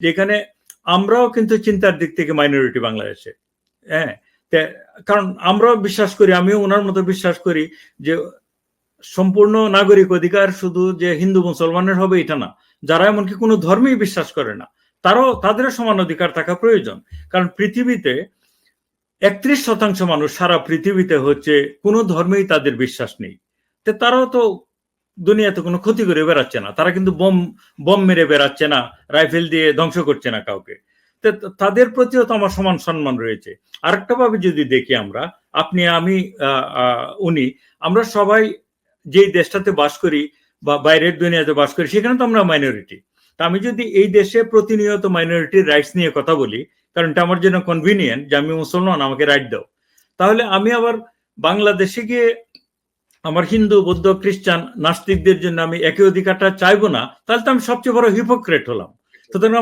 যেখানে আমরাও কিন্তু চিন্তার দিক থেকে মাইনরিটি বাংলাদেশে হ্যাঁ? কারণ আমরাও বিশ্বাস করি, আমিও ওনার মতো বিশ্বাস করি যে সম্পূর্ণ নাগরিক অধিকার শুধু যে হিন্দু মুসলমানের হবে এটা না। যারা এমনকি কোনো ধর্মেই বিশ্বাস করে না, তারাও, তাদেরও সমান অধিকার থাকা প্রয়োজন। কারণ পৃথিবীতে একত্রিশ শতাংশ মানুষ সারা পৃথিবীতে হচ্ছে কোনো ধর্মেই তাদের বিশ্বাস নেই। তারাও তো দুনিয়াতে কোনো ক্ষতি করে বেড়াচ্ছে না। তারা কিন্তু বোম বোম মেরে বেড়াচ্ছে না, রাইফেল দিয়ে ধ্বংস করছে না কাউকে। তাদের প্রতিও তো আমার সমান সম্মান রয়েছে। আরেকটা ভাবে যদি দেখি আমরা, আপনি, আমি উনি, আমরা সবাই যেই দেশটাতে বাস করি বা বাইরের দুনিয়াতে বাস করি, সেখানে তো আমরা মাইনরিটি তা আমি যদি এই দেশে প্রতিনিয়ত মাইনরিটির রাইটস নিয়ে কথা বলি কারণ এটা আমার জন্য কনভিনিয়েন্ট যে আমি মুসলমান, আমাকে রাইট দাও। তাহলে আমি আবার বাংলাদেশে গিয়ে আমার হিন্দু, বৌদ্ধ, খ্রিস্টান, নাস্তিকদের জন্য আমি একই অধিকারটা চাইব না, তাহলে তো আমি সবচেয়ে বড় হিপোক্রেট হলাম। সুতরাং